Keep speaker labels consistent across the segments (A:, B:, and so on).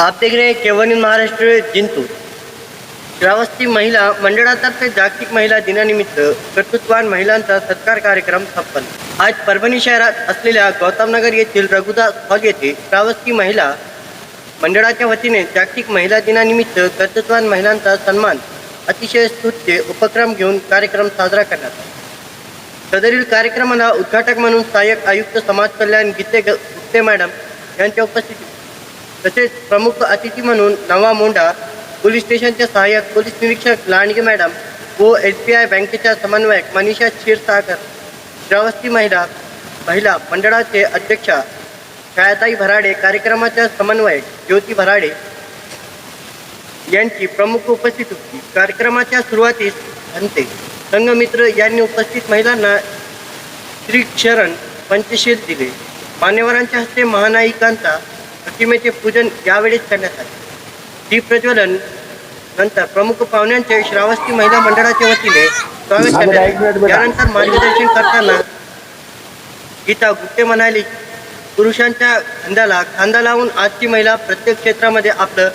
A: आप केवनी महाराष्ट्र जिंतू। श्रावस्ती महिला मंडळातर्फे जागतिक महिला दिनानिमित्त कर्तृत्वान महिलांचा सत्कार कार्यक्रम संपन्न. आज परभणी शहरात असलेल्या गौतमनगर येथील रघुदास हॉल येथे श्रावस्ती महिला मंडळाच्या वतीने जागतिक महिला दिनानिमित्त कर्तृत्वान महिलांचा सन्मान अतिशय स्तुत्य उपक्रम घेऊन कार्यक्रम साजरा करण्यात आला. सदरील कार्यक्रमाला उद्घाटक म्हणून सहाय्यक आयुक्त समाज कल्याण गीते ग- गुप्ते मॅडम यांच्या उपस्थितीत तसेच प्रमुख अतिथी म्हणून नवा मोंडा पोलीस स्टेशनच्या सहाय्यक पोलीस निरीक्षक लांडगे मॅडम व एस बी आय बँकेच्या समन्वयक मनीषा क्षीरसागर श्रावस्ती महिला महिला मंडळाचे अध्यक्षा छायाताई भराडे कार्यक्रमाच्या समन्वयक ज्योती भराडे यांची प्रमुख उपस्थित होती. कार्यक्रमाच्या सुरुवातीस अंते संघमित्र यांनी उपस्थित महिलांना श्री क्षरण पंचशील दिले. मान्यवरांच्या हस्ते महानायिकांचा प्रतिमेचे पूजन यावेळेस करण्यात आले. दीप प्रज्वलन नंतर प्रमुख पाहुण्यांचे श्रावस्ती महिला मंडळाच्या वतीने स्वागत करण्यात आले. यानंतर मार्गदर्शन करताना गीता गुप्ते म्हणाली पुरुषांच्या खांद्याला खांदा लावून आजची महिला प्रत्येक क्षेत्रामध्ये आपलं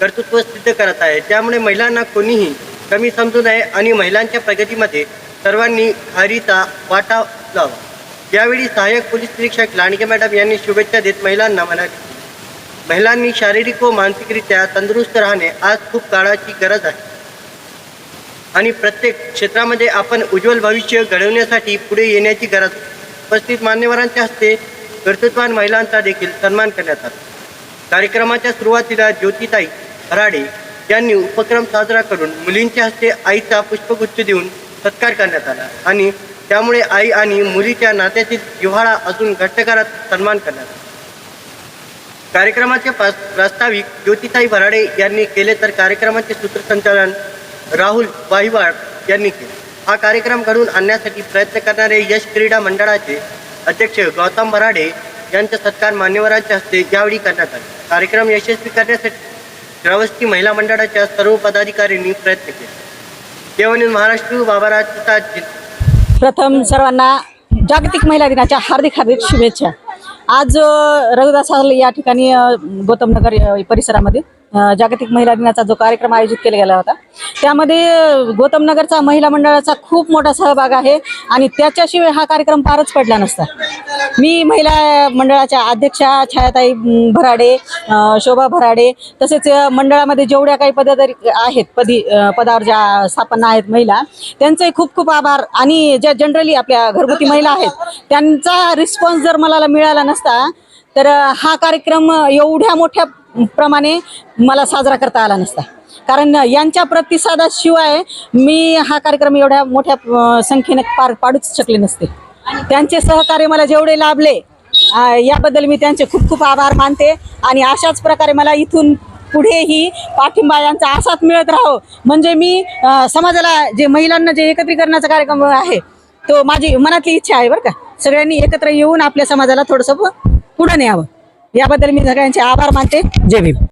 A: कर्तृत्व सिद्ध करत आहे. त्यामुळे महिलांना कोणीही कमी समजू नये आणि महिलांच्या प्रगतीमध्ये सर्वांनी खारीचा वाटा लावा. यावेळी सहाय्यक पोलीस निरीक्षक लांडगे मॅडम यांनी शुभेच्छा देत महिलांना म्हणाले. महिलांनी शारीरिक व मानसिकरित्या तंदुरुस्त राहणे आज खूप काळाची गरज आहे. आणि प्रत्येक क्षेत्रामध्ये आपण उज्ज्वल भविष्य घडवण्यासाठी पुढे येण्याची गरज उपस्थित मान्यवरांच्या हस्ते कर्तृत्वान महिलांचा देखील सन्मान करण्यात आला. कार्यक्रमाच्या सुरुवातीला ज्योतिताई हराडे यांनी उपक्रम साजरा करून मुलींच्या हस्ते आईचा पुष्पगुच्छ देऊन सत्कार करण्यात आला आणि त्यामुळे आई आणि मुलीच्या नात्यातील जिव्हाळा अजून घट्ट करत सन्मान करण्यात आला. कार्यक्रमाचे प्रास्ताविक ज्योतिताई भराडे यांनी केले तर कार्यक्रमाचे सूत्रसंचालन राहुल वाहिवाड यांनी केले. हा कार्यक्रम घडून आणण्यासाठी प्रयत्न करणारे यश क्रीडा मंडळाचे अध्यक्ष गौतम भराडे यांचा सत्कार मान्यवरांच्या हस्ते यावेळी करण्यात आला. कार्यक्रम यशस्वी करण्यासाठी श्रावस्ती महिला मंडळाच्या सर्व पदाधिकाऱ्यांनी प्रयत्न केले. देवानी महाराष्ट्र बाबाराज
B: प्रथम सर्वांना जागतिक महिला दिनाच्या हार्दिक हार्दिक शुभेच्छा. आज अ, रघुदास या ठिकाणी गौतमनगर परिसरामध्ये जागतिक महिला दिनाचा जो कार्यक्रम आयोजित केला गेला होता. त्यामध्ये गौतमनगरचा महिला मंडळाचा खूप मोठा सहभाग आहे आणि त्याच्याशिवाय हा कार्यक्रम पारच पडला नसता. मी महिला मंडळाच्या अध्यक्षा छायाताई भराडे शोभा भराडे तसेच मंडळामध्ये जेवढ्या काही पदाधिकारी आहेत पदी पदावर ज्या स्थापना आहेत महिला त्यांचे खूप खूप आभार आणि ज्या जनरली आपल्या घरगुती महिला आहेत त्यांचा रिस्पॉन्स जर मला मिळाला नसता तर हा कार्यक्रम एवढ्या मोठ्या प्रमाणे मला साजरा करता आला नसता. कारण यांच्या प्रतिसादाशिवाय मी हा कार्यक्रम एवढ्या मोठ्या संख्येने पार पाडूच शकले नसते. त्यांचे सहकार्य मला जेवढे लाभले याबद्दल मी त्यांचे खूप खूप आभार मानते आणि अशाच प्रकारे मला इथून पुढेही पाठिंबा यांचा असाच मिळत राहो. म्हणजे मी समाजाला जे महिलांना जे एकत्रीकरणाचा कार्यक्रम आहे तो माझी मनातली इच्छा आहे बरं का. सगळ्यांनी एकत्र येऊन आपल्या समाजाला थोडंसं पुढं न्यावं. याबद्दल मी सगळ्यांचे आभार मानते. जय भीम.